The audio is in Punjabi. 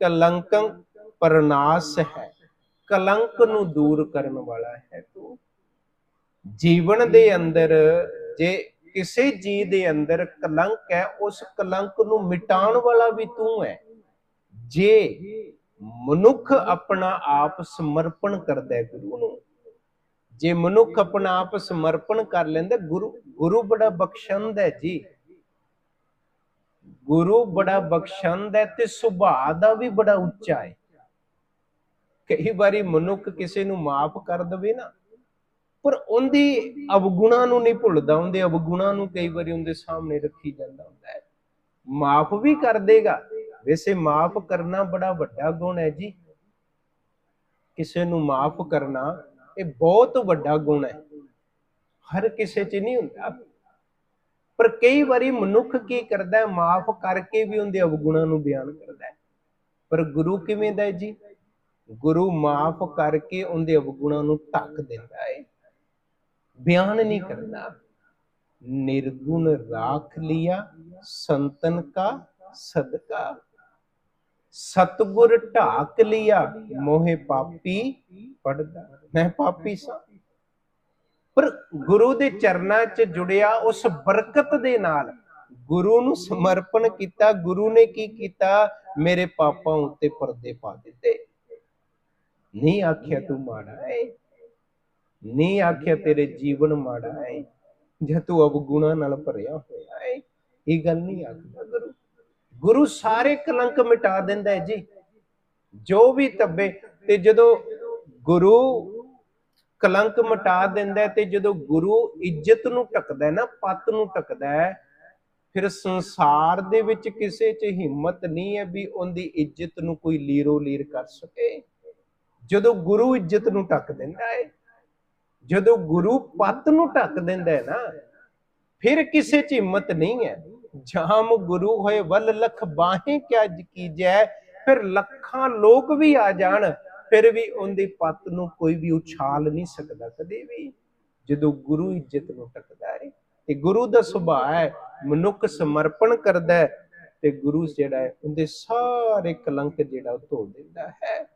ਕਲੰਕੰ ਪਰਨਾਸ ਹੈ। ਕਲੰਕ ਨੂੰ ਦੂਰ ਕਰਨ ਵਾਲਾ ਹੈ ਤੂੰ। ਜੀਵਨ ਦੇ ਅੰਦਰ, ਜੇ ਕਿਸੇ ਜੀ ਦੇ ਅੰਦਰ ਕਲੰਕ ਹੈ, ਉਸ ਕਲੰਕ ਨੂੰ ਮਿਟਾਉਣ ਵਾਲਾ ਵੀ ਤੂੰ ਹੈ। ਜੇ ਮਨੁੱਖ ਆਪਣਾ ਆਪ ਸਮਰਪਣ ਕਰਦਾ ਹੈ ਗੁਰੂ ਨੂੰ, ਜੇ ਮਨੁੱਖ ਆਪਣਾ ਆਪ ਸਮਰਪਣ ਕਰ ਲੈਂਦਾ, ਗੁਰੂ ਗੁਰੂ ਬੜਾ ਬਖਸ਼ੰਦ ਹੈ ਜੀ। ਗੁਰੂ ਬੜਾ ਬਖਸ਼ੰਦ ਹੈ ਤੇ ਸੁਭਾਅ ਦਾ ਵੀ ਬੜਾ ਉੱਚਾ ਹੈ। ਕਈ ਵਾਰੀ ਮਨੁੱਖ ਕਿਸੇ ਨੂੰ ਮਾਫ ਕਰ ਦਵੇ ਨਾ, ਪਰ ਉਹਦੀ ਅਵਗੁਣਾ ਨੂੰ ਨਹੀਂ ਭੁੱਲਦਾ, ਉਹਦੇ ਅਵਗੁਣਾ ਨੂੰ ਕਈ ਵਾਰੀ ਉਹਦੇ ਸਾਹਮਣੇ ਰੱਖੀ ਜਾਂਦਾ ਹੁੰਦਾ ਹੈ। ਮਾਫ ਵੀ ਕਰ ਦੇਗਾ। ਵੈਸੇ ਮਾਫ ਕਰਨਾ ਬੜਾ ਵੱਡਾ ਗੁਣ ਹੈ ਜੀ। ਕਿਸੇ ਨੂੰ ਮਾਫ ਕਰਨਾ ਇਹ ਬਹੁਤ ਵੱਡਾ ਗੁਣ ਹੈ। ਹਰ ਕਿਸੇ 'ਚ ਨਹੀਂ ਹੁੰਦਾ। ਪਰ ਕਈ ਵਾਰੀ ਮਨੁੱਖ ਕੀ ਕਰਦਾ ਹੈ? ਮਾਫ ਕਰਕੇ ਵੀ ਉਹਦੇ ਅਵਗੁਣਾ ਨੂੰ ਬਿਆਨ ਕਰਦਾ ਹੈ। ਪਰ ਗੁਰੂ ਕਿਵੇਂ ਦਾ ਜੀ? ਗੁਰੂ ਮਾਫ ਕਰਕੇ ਉਹਦੇ ਅਵਗੁਣਾ ਨੂੰ ਢੱਕ ਦਿੰਦਾ ਹੈ। ਬਿਆਨ ਨਹੀਂ ਕਰਦਾ। ਨਿਰਗੁਣ ਰਾਖ ਲਿਆ, ਸੰਤਨ ਕਾ ਸਦਕਾ। ਸਤਗੁਰ ਢਾਕ ਲਿਆ, ਮੋਹੇ ਪਾਪੀ ਪੜਦਾ। ਮੈਂ ਪਾਪੀ ਸਾਂ। ਪਰ ਗੁਰੂ ਦੇ ਚਰਨਾਂ 'ਚ ਜੁੜਿਆ ਉਸ ਬਰਕਤ ਦੇ ਨਾਲ ਗੁਰੂ ਨੂੰ ਸਮਰਪਣ ਕੀਤਾ, ਗੁਰੂ ਨੇ ਕੀ ਕੀਤਾ? ਮੇਰੇ ਪਾਪਾਂ ਉੱਤੇ ਪਰਦੇ ਪਾ ਦਿੱਤੇ। ਨਹੀਂ ਆਖਿਆ ਤੂੰ ਮਾੜਾ ਹੈ ਨਹੀਂ ਆਖਿਆ ਤੇਰੇ ਜੀਵਨ ਮਾੜਾ ਹੈ ਜੇ ਤੂੰ ਅਵਗੁਣਾ ਨਾਲ ਭਰਿਆ ਹੋਇਆ ਹੈ ਇਹ ਗੱਲ ਨਹੀਂ ਆਖਦਾ ਗੁਰੂ। ਗੁਰੂ ਸਾਰੇ ਕਲੰਕ ਮਿਟਾ ਦਿੰਦਾ ਹੈ ਜੀ। ਜੋ ਵੀ ਤੱਬੇ ਤੇ ਜਦੋਂ ਗੁਰੂ ਕਲੰਕ ਮਿਟਾ ਦਿੰਦਾ ਤੇ ਜਦੋਂ ਗੁਰੂ ਇੱਜ਼ਤ ਨੂੰ ਟਕਦਾ ਨਾ, ਪਤ ਨੂੰ ਟਕਦਾ ਫਿਰ ਸੰਸਾਰ ਦੇ ਵਿੱਚ ਕਿਸੇ 'ਚ ਹਿੰਮਤ ਨਹੀਂ ਹੈ ਵੀ ਉਹਦੀ ਇੱਜ਼ਤ ਨੂੰ ਕੋਈ ਲੀਰੋ ਲੀਰ ਕਰ ਸਕੇ। ਜਦੋਂ ਗੁਰੂ ਇੱਜ਼ਤ ਨੂੰ ਟੱਕ ਦਿੰਦਾ ਹੈ, ਜਦੋਂ ਗੁਰੂ ਪਤ ਨੂੰ ਢੱਕ ਦਿੰਦਾ ਹੈ ਨਾ, ਫਿਰ ਕਿਸੇ 'ਚ ਹਿੰਮਤ ਨਹੀਂ ਹੈ। ਜਾਮ ਗੁਰੂ ਹੋਏ ਵੱਲ ਲਖ ਬਾਹੇ ਕਿਆ ਕੀਜੈ ਫਿਰ ਲੱਖਾਂ ਲੋਕ ਵੀ ਆ ਜਾਣ। ਫਿਰ ਵੀ ਉਹਦੀ ਪੱਤ ਨੂੰ ਕੋਈ ਵੀ ਉਛਾਲ ਨਹੀਂ ਸਕਦਾ, ਕਦੇ ਵੀ। ਜਦੋਂ ਗੁਰੂ ਇੱਜ਼ਤ ਨੂੰ ਟੱਕਦਾ ਹੈ ਤੇ ਗੁਰੂ ਦਾ ਸੁਭਾਅ ਹੈ, ਮਨੁੱਖ ਸਮਰਪਣ ਕਰਦਾ ਹੈ ਤੇ ਗੁਰੂ ਜਿਹੜਾ ਹੈ, ਉਹਦੇ ਸਾਰੇ ਕਲੰਕ ਜਿਹੜਾ ਉਹ ਧੋ ਦਿੰਦਾ ਹੈ।